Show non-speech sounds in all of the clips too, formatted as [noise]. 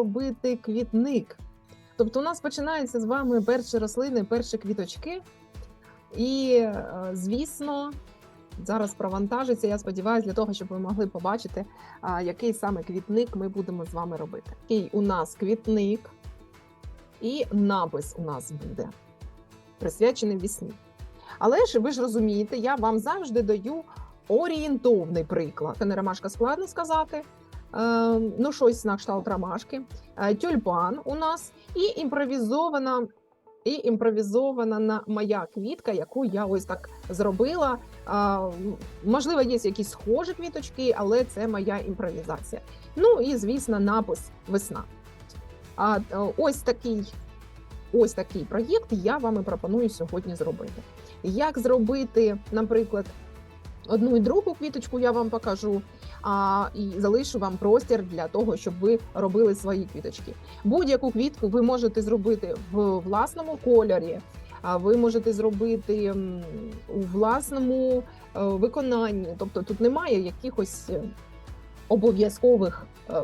робити квітник. Тобто, у нас починаються з вами перші рослини, перші квіточки. І, е, звісно, зараз провантажиться. Я сподіваюся, для того, щоб ви могли побачити, який саме квітник ми будемо з вами робити. І у нас квітник, і напис у нас буде присвячений весні. Але ж ви ж розумієте, я вам завжди даю орієнтовний приклад. Це не ромашка складно сказати. Е, ну, щось на кшталт ромашки. Е, тюльпан у нас і імпровізована, і імпровізована на моя квітка, яку я ось так зробила. А, можливо, є якісь схожі квіточки, але це моя імпровізація. Ну і звісно, напис весна. А е, ось такий, ось такий проєкт я вам і пропоную сьогодні зробити. Як зробити, наприклад, одну і другу квіточку, я вам покажу. А і залишу вам простір для того, щоб ви робили свої квіточки. Будь-яку квітку ви можете зробити в власному кольорі, а ви можете зробити у власному е, виконанні. Тобто тут немає якихось е, обов'язкових е,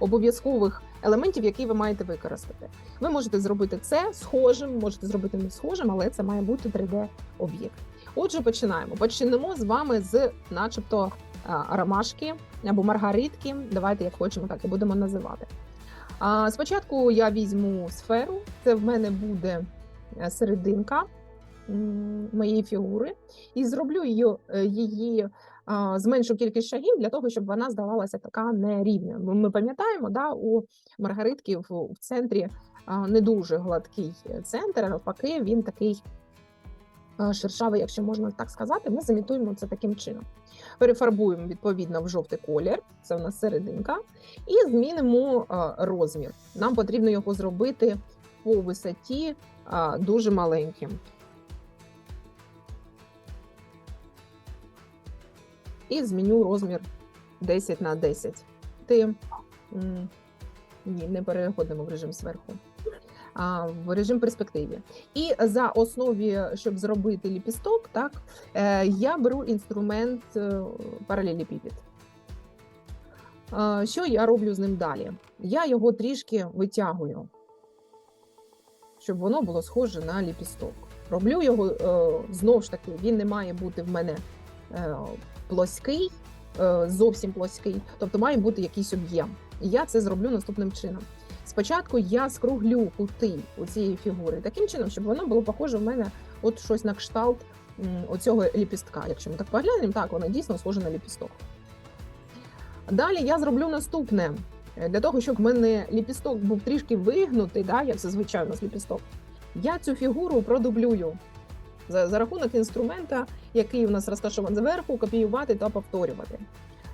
обов'язкових елементів, які ви маєте використати. Ви можете зробити це схожим, можете зробити не схожим, але це має бути 3D-об'єкт. Отже, починаємо. Почнемо з вами з, начебто, ромашки або маргаритки. Давайте, як хочемо, так і будемо називати. Спочатку я візьму сферу, це в мене буде е, серединка моєї фігури, і зроблю її, е, її зменшу кількість шагів для того, щоб вона здавалася така нерівна. Ми пам'ятаємо, да, у маргаритки в, центрі не дуже гладкий центр, навпаки, він такий е, шершавий, якщо можна так сказати, ми замітуємо це таким чином. Перефарбуємо відповідно в жовтий колір, це у нас серединка, і змінимо е, розмір. Нам потрібно його зробити по висоті е, дуже маленьким. І зміню розмір 10 на 10. Ти ні, не переходимо в режим зверху, в режим перспективі. І за основі, щоб зробити ліпісток, так е, я беру інструмент е, паралелепіпед. Е, Що я роблю з ним далі? Я його трішки витягую, щоб воно було схоже на ліпісток. Роблю його знову ж таки, він не має бути в мене плоский, зовсім плоский, тобто має бути якийсь об'єм. І я це зроблю наступним чином. Спочатку я скруглю кути у цієї фігури таким чином, щоб воно було похоже в мене от щось на кшталт оцього ліпістка. Якщо ми так поглянемо, так воно дійсно схоже на ліпісток. Далі я зроблю наступне. Е, Для того, щоб в мене ліпісток був трішки вигнутий, да, як зазвичай у нас ліпісток, я цю фігуру продублюю за, за рахунок інструмента, який у нас розташований зверху, копіювати та повторювати.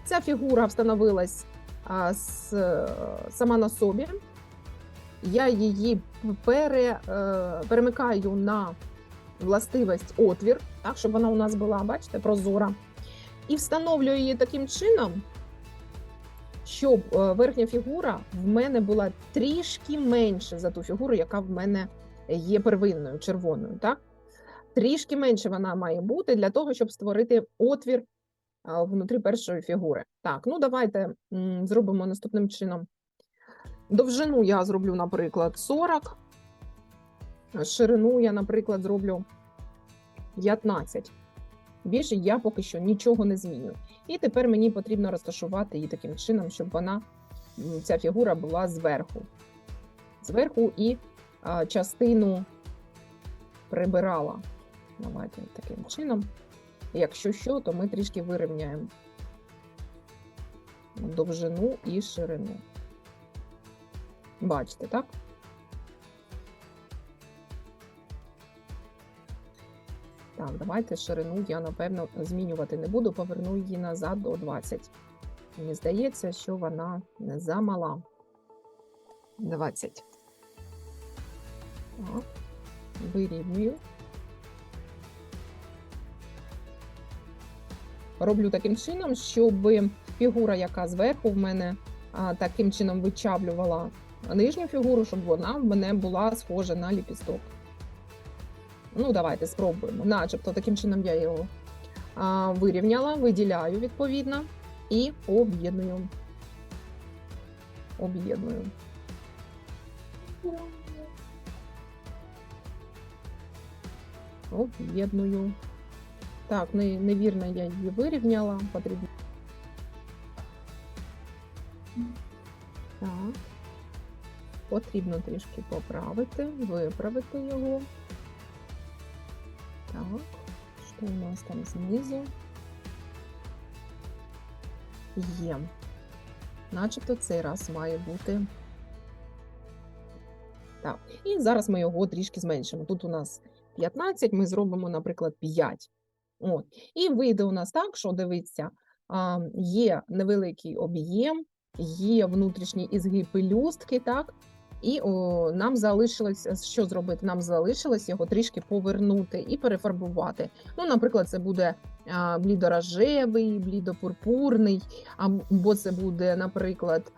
Ця фігура встановилась а, с, е, сама на собі. Я її пере, е, перемикаю на властивість отвір, так, щоб вона у нас була, бачите, прозора. І встановлюю її таким чином, щоб е, верхня фігура в мене була трішки менше за ту фігуру, яка в мене є первинною, червоною. Так? Трішки менше вона має бути для того, щоб створити отвір внутрі першої фігури. Так, ну давайте зробимо наступним чином. Довжину я зроблю, наприклад, 40. Ширину я, наприклад, зроблю 15. Більше я поки що нічого не зміню. І тепер мені потрібно розташувати її таким чином, щоб вона, ця фігура була зверху. Зверху і а, частину прибирала. Давайте таким чином. Якщо що, то ми трішки вирівняємо довжину і ширину. Бачите, так? Так, давайте ширину я, напевно, змінювати не буду, поверну її назад до 20. Мені здається, що вона не замала. 20. Так, вирівнюю. Роблю таким чином, щоб фігура, яка зверху в мене таким чином вичавлювала нижню фігуру, щоб вона в мене була схожа на ліпісток. Ну, давайте спробуємо. Начебто таким чином я його а, вирівняла, виділяю відповідно і об'єдную. об'єдную. Об'єдную. Так, не, невірно я її вирівняла. Потрібно. Так. Потрібно трішки поправити, виправити його. Так, що у нас там знизу? Є. Начебто цей раз має бути. Так, і зараз ми його трішки зменшимо. Тут у нас 15, ми зробимо, наприклад, 5. От. І вийде у нас так, що дивіться, є невеликий об'єм, є внутрішній ізгиб пелюстки, так? І о, нам залишилось що зробити? Нам залишилось його трішки повернути і перефарбувати. Ну, наприклад, це буде блідорожевий, блідопурпурний, або це буде, наприклад,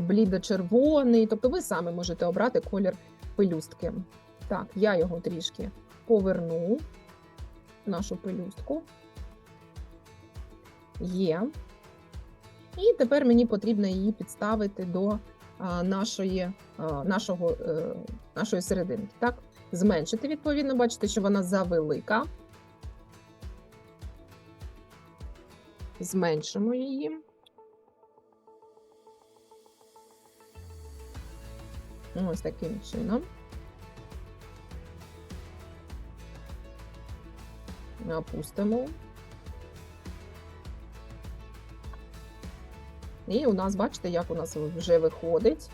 блідочервоний. Тобто ви самі можете обрати колір пелюстки. Так, я його трішки поверну, нашу пелюстку. Є. І тепер мені потрібно її підставити до нашої, нашого, е, нашої серединки. Так? Зменшити, відповідно, бачите, що вона завелика. Зменшимо її. Ось таким чином. Опустимо. І у нас, бачите, як у нас вже виходить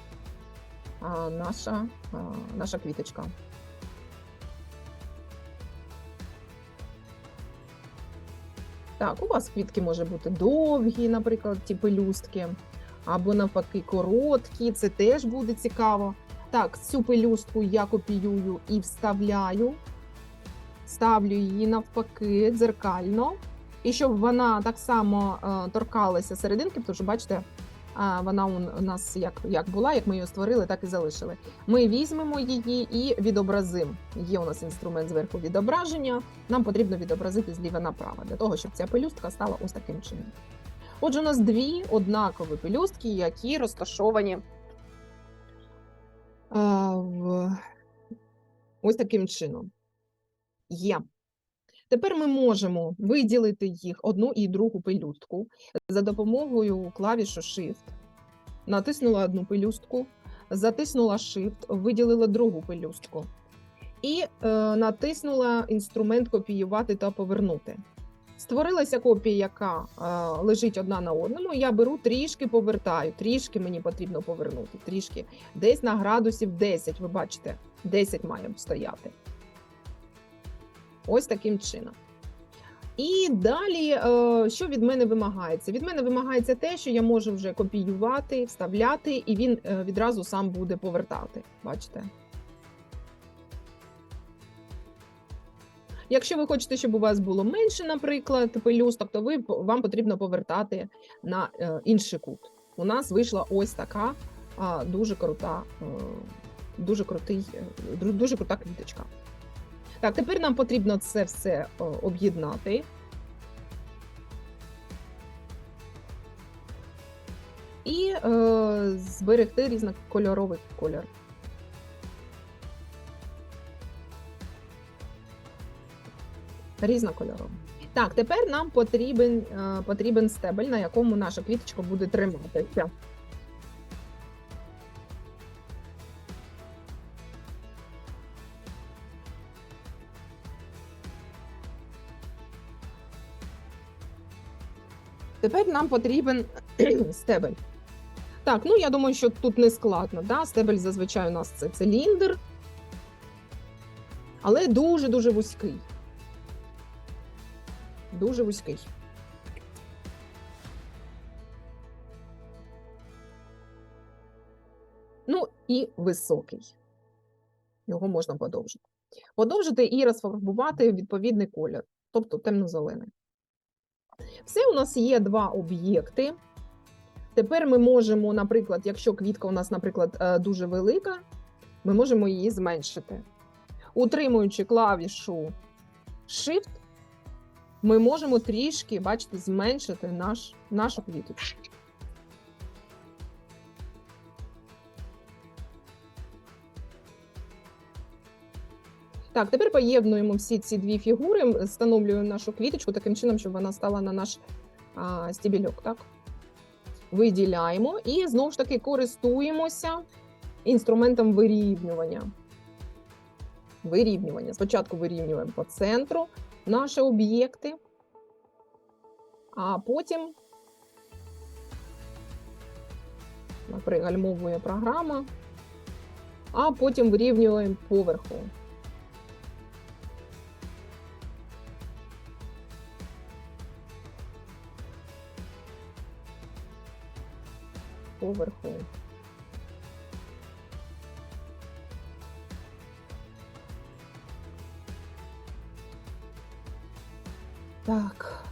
наша, наша квіточка. Так, у вас квітки може бути довгі, наприклад, ті пелюстки, або навпаки короткі, це теж буде цікаво. Так, цю пелюстку я копіюю і вставляю, ставлю її навпаки дзеркально. І щоб вона так само е, торкалася серединки, тому що бачите, вона у нас як, як була, як ми її створили, так і залишили. Ми візьмемо її і відобразимо. Є у нас інструмент зверху відображення. Нам потрібно відобразити зліва направо, для того, щоб ця пелюстка стала ось таким чином. Отже, у нас дві однакові пелюстки, які розташовані е, в... ось таким чином. Є. Тепер ми можемо виділити їх одну і другу пелюстку за допомогою клавішу Shift. Натиснула одну пелюстку, затиснула Shift, виділила другу пелюстку. І е, натиснула інструмент копіювати та повернути. Створилася копія, яка е, лежить одна на одному. Я беру трішки повертаю, трішки мені потрібно повернути, трішки десь на градусів 10, ви бачите, 10 має стояти. Ось таким чином. І далі, е, що від мене вимагається? Від мене вимагається те, що я можу вже копіювати, вставляти, і він е, відразу сам буде повертати. Бачите? Якщо ви хочете, щоб у вас було менше, наприклад, пелюсток, то ви, вам потрібно повертати на е, інший кут. У нас вийшла ось така дуже крута, дуже крутий, дуже крута квіточка. Так, тепер нам потрібно це все об'єднати. І е, зберегти різнокольоровий кольор. Різнокольоровий. Так, тепер нам потрібен е, потрібен стебель, на якому наша квіточка буде триматися. Тепер нам потрібен [clears throat] стебель. Так, ну я думаю, що тут не складно. Да? Стебель зазвичай у нас це циліндр, але дуже-дуже вузький. Дуже вузький. Ну і високий. Його можна подовжити. Подовжити і розфарбувати відповідний колір, тобто темно-зелений. Все, у нас є два об'єкти. Тепер ми можемо, наприклад, якщо квітка у нас, наприклад, е, дуже велика, ми можемо її зменшити. Утримуючи клавішу Shift, ми можемо трішки, бачите, зменшити наш, нашу квіточку. Так, тепер поєднуємо всі ці дві фігури, встановлюємо нашу квіточку таким чином, щоб вона стала на наш а, стібельок. Так? Виділяємо і знову ж таки користуємося інструментом вирівнювання. Вирівнювання. Спочатку вирівнюємо по центру наші об'єкти, а потім пригальмовує програма, а потім вирівнюємо поверху. Поверху. Так.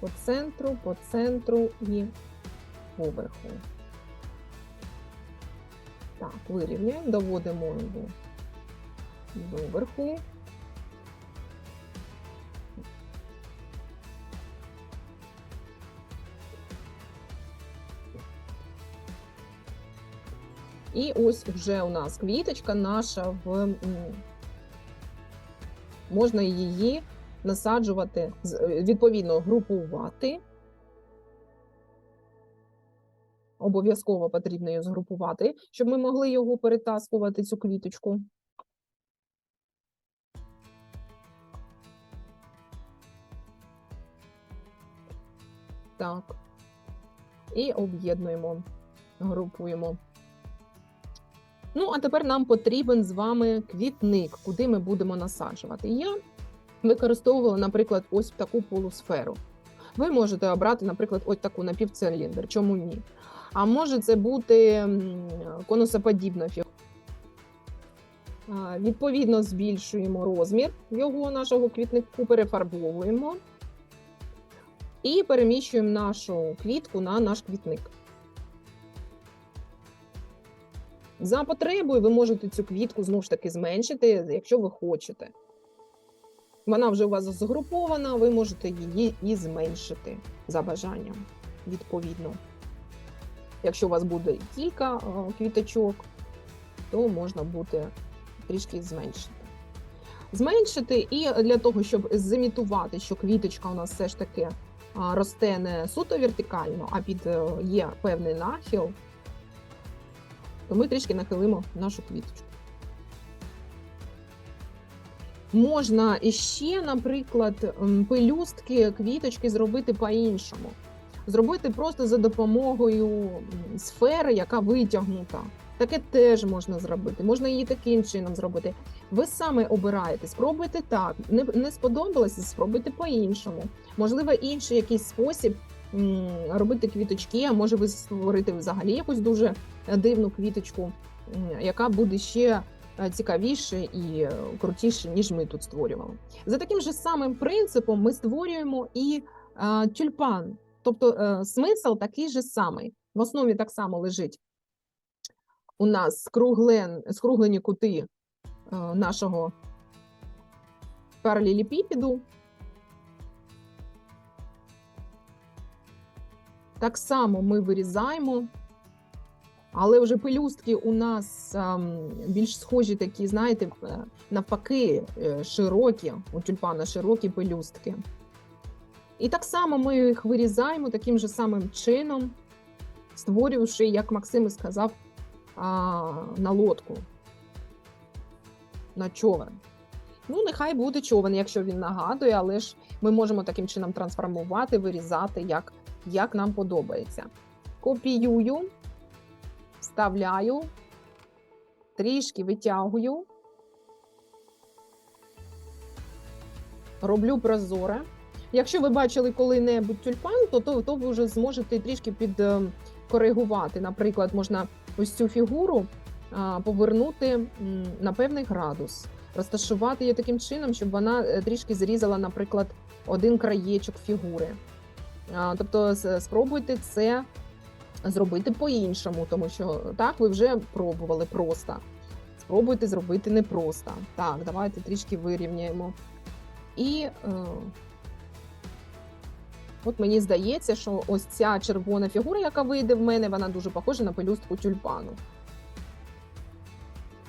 По центру, по центру і поверху. Так, вирівнюємо, доводимо його до верху. І ось вже у нас квіточка наша в можна її насаджувати, е, відповідно, групувати. Обов'язково потрібно її згрупувати, щоб ми могли його перетаскувати, цю квіточку. Так. І об'єднуємо, групуємо. Ну, а тепер нам потрібен з вами квітник, куди ми будемо насаджувати. Я використовувала, наприклад, ось таку полусферу. Ви можете обрати, наприклад, ось таку напівциліндр. Чому ні? А може це бути конусоподібна фігура. Відповідно, збільшуємо розмір його нашого квітнику, перефарбовуємо і переміщуємо нашу квітку на наш квітник. За потребою ви можете цю квітку знову ж таки зменшити, якщо ви хочете. Вона вже у вас згрупована, ви можете її і зменшити за бажанням, відповідно. Якщо у вас буде кілька е, квіточок, то можна буде трішки зменшити. Зменшити і для того, щоб зімітувати, що квіточка у нас все ж таки росте не суто вертикально, а під е, є певний нахил, то ми трішки нахилимо нашу квіточку. Можна іще, наприклад, пелюстки, квіточки зробити по-іншому. Зробити просто за допомогою сфери, яка витягнута. Таке теж можна зробити. Можна її таким чином зробити. Ви саме обираєте, спробуйте так. Не, не сподобалося, спробуйте по-іншому. Можливо, інший якийсь спосіб робити квіточки, а може ви створити взагалі якусь дуже дивну квіточку, яка буде ще е, цікавіше і крутіше, ніж ми тут створювали. За таким же самим принципом ми створюємо і е, тюльпан. Тобто е, смисл такий же самий. В основі так само лежить у нас скруглен, скруглені кути нашого паралелепіпіду. Так само ми вирізаємо, але вже пелюстки у нас ем, більш схожі такі, знаєте, е, навпаки, е, широкі, у тюльпана широкі пелюстки. І так само ми їх вирізаємо таким же самим чином, створювавши, як Максим і сказав, на лодку, на човен. Ну, нехай буде човен, якщо він нагадує, але ж ми можемо таким чином трансформувати, вирізати, як, як нам подобається. Копіюю, вставляю, трішки витягую, роблю прозоре. Якщо ви бачили коли-небудь тюльпан, то, то, то ви вже зможете трішки підкоригувати. Наприклад, можна ось цю фігуру а, повернути на певний градус, розташувати її таким чином, щоб вона е, трішки зрізала, наприклад, один краєчок фігури. Тобто спробуйте це зробити по-іншому, тому що так ви вже пробували просто. Спробуйте зробити непросто. Так, давайте трішки вирівняємо. І е, от мені здається, що ось ця червона фігура, яка вийде в мене, вона дуже похожа на пелюстку тюльпану.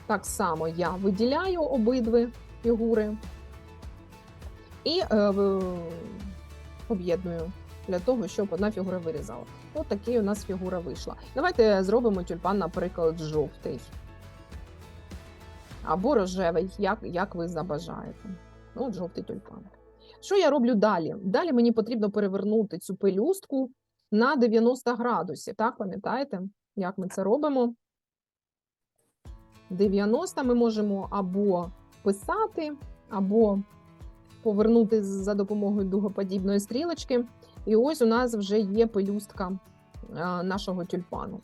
Так само я виділяю обидві фігури і е, в- об'єдную для того, щоб одна фігура вирізала. От такий у нас фігура вийшла. Давайте зробимо тюльпан, наприклад, жовтий. Або рожевий, як, як ви забажаєте. Ну, от жовтий тюльпан. Що я роблю далі? Далі мені потрібно перевернути цю пелюстку на 90 градусів. Так, пам'ятаєте, як ми це робимо? 90 ми можемо або писати, або повернути за допомогою дугоподібної стрілочки. І ось у нас вже є пелюстка нашого тюльпану.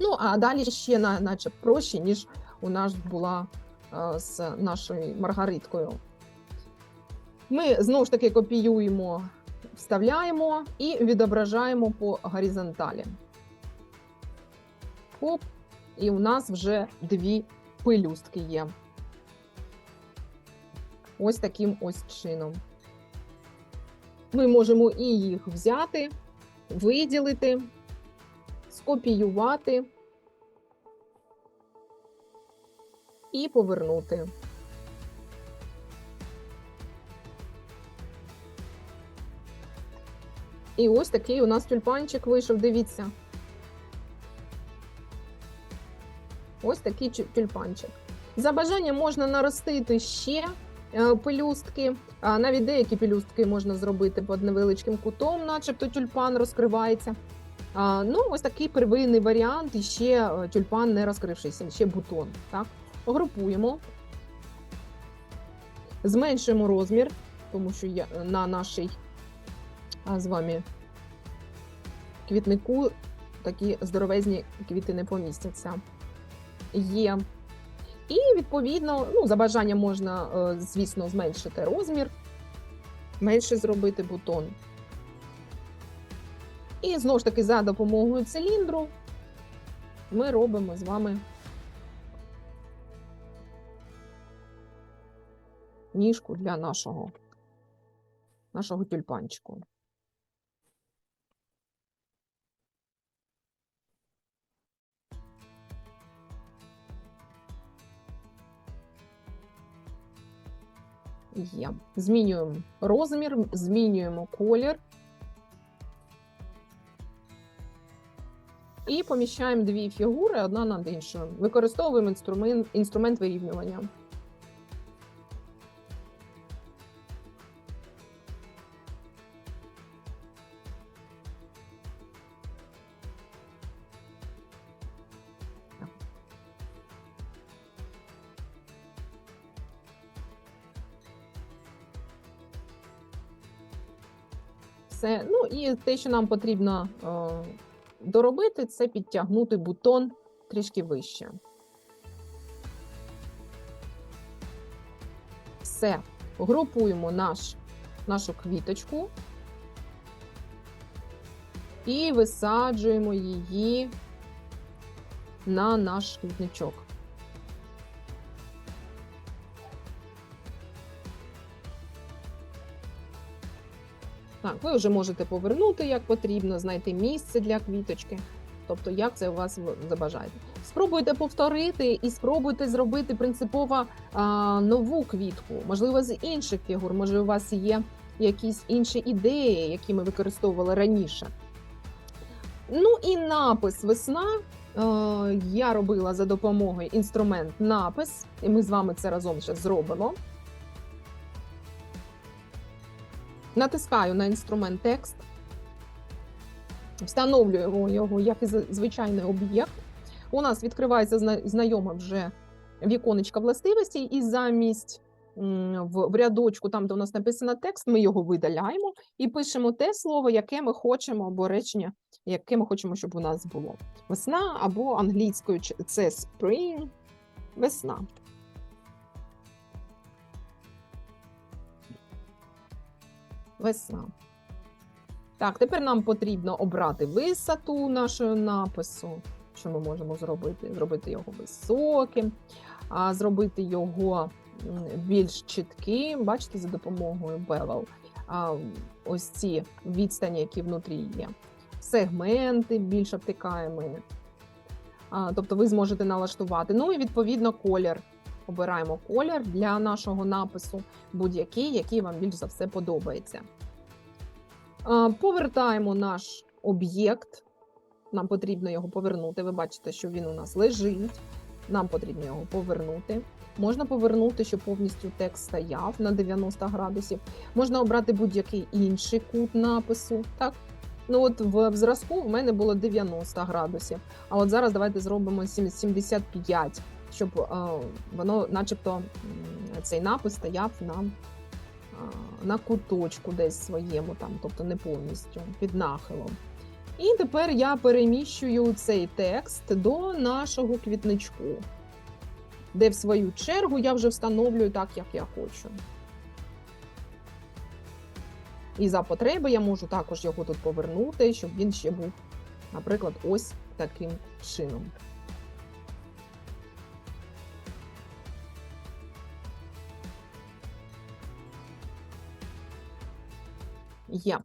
Ну, а далі ще наче проще, ніж у нас була з нашою маргариткою. Ми знову ж таки копіюємо, вставляємо і відображаємо по горизонталі. Хоп, і у нас вже дві пелюстки є. Ось таким ось чином. Ми можемо і їх взяти, виділити, скопіювати і повернути. І ось такий у нас тюльпанчик вийшов. Дивіться. Ось такий тюльпанчик. За бажанням можна наростити ще пелюстки. Навіть деякі пелюстки можна зробити під невеличким кутом, начебто тюльпан розкривається. Ну, ось такий первинний варіант, і ще е, тюльпан не розкрившийся, ще бутон. Так? Групуємо, зменшуємо розмір, тому що я, на нашій з вами квітнику такі здоровезні квіти не помістяться. Є. І відповідно, ну, за бажанням можна, е, звісно, зменшити розмір, менше зробити бутон. І знову ж таки, за допомогою циліндру ми робимо з вами ніжку для нашого, нашого тюльпанчику. Є. Змінюємо розмір, змінюємо колір. І поміщаємо дві фігури одна над іншою. Використовуємо інструмент, інструмент вирівнювання. Все. Ну і те, що нам потрібно е, доробити, це підтягнути бутон трішки вище. Все. Групуємо наш, нашу квіточку і висаджуємо її на наш квітничок. Так, ви вже можете повернути як потрібно, знайти місце для квіточки. Тобто, як це у вас забажаєте. Спробуйте повторити і спробуйте зробити принципово а, нову квітку, можливо, з інших фігур, може, у вас є якісь інші ідеї, які ми використовували раніше. Ну і напис весна. е, Я робила за допомогою інструмент напис, і ми з вами це разом ще зробимо. Натискаю на інструмент текст, встановлюємо його як і звичайний об'єкт. У нас відкривається зна- знайоме вже віконечко властивостей, і замість в рядочку, там, де у нас написано текст, ми його видаляємо і пишемо те слово, яке ми хочемо, або речення, яке ми хочемо, щоб у нас було. Весна або англійською це spring, весна. Весна. Так, тепер нам потрібно обрати висоту нашого напису. Що ми можемо зробити? Зробити його високим, а зробити його більш чітким. Бачите, за допомогою bevel. А, ось ці відстані, які внутрі є. Сегменти більш обтикаємо. Тобто ви зможете налаштувати. Ну і відповідно колір. Обираємо колір для нашого напису, будь-який, який вам більш за все подобається. Повертаємо наш об'єкт. Нам потрібно його повернути. Ви бачите, що він у нас лежить. Нам потрібно його повернути. Можна повернути, щоб повністю текст стояв на 90 градусів. Можна обрати будь-який інший кут напису. Так? Ну от в, в зразку в мене було 90 градусів. А от зараз давайте зробимо 75, щоб е, воно, начебто, цей напис стояв на, е, на куточку десь своєму, там, тобто не повністю під нахилом. І тепер я переміщую цей текст до нашого квітничку, де в свою чергу я вже встановлюю так, як я хочу. І за потреби я можу також його тут повернути, щоб він ще був, наприклад, ось таким чином. Є.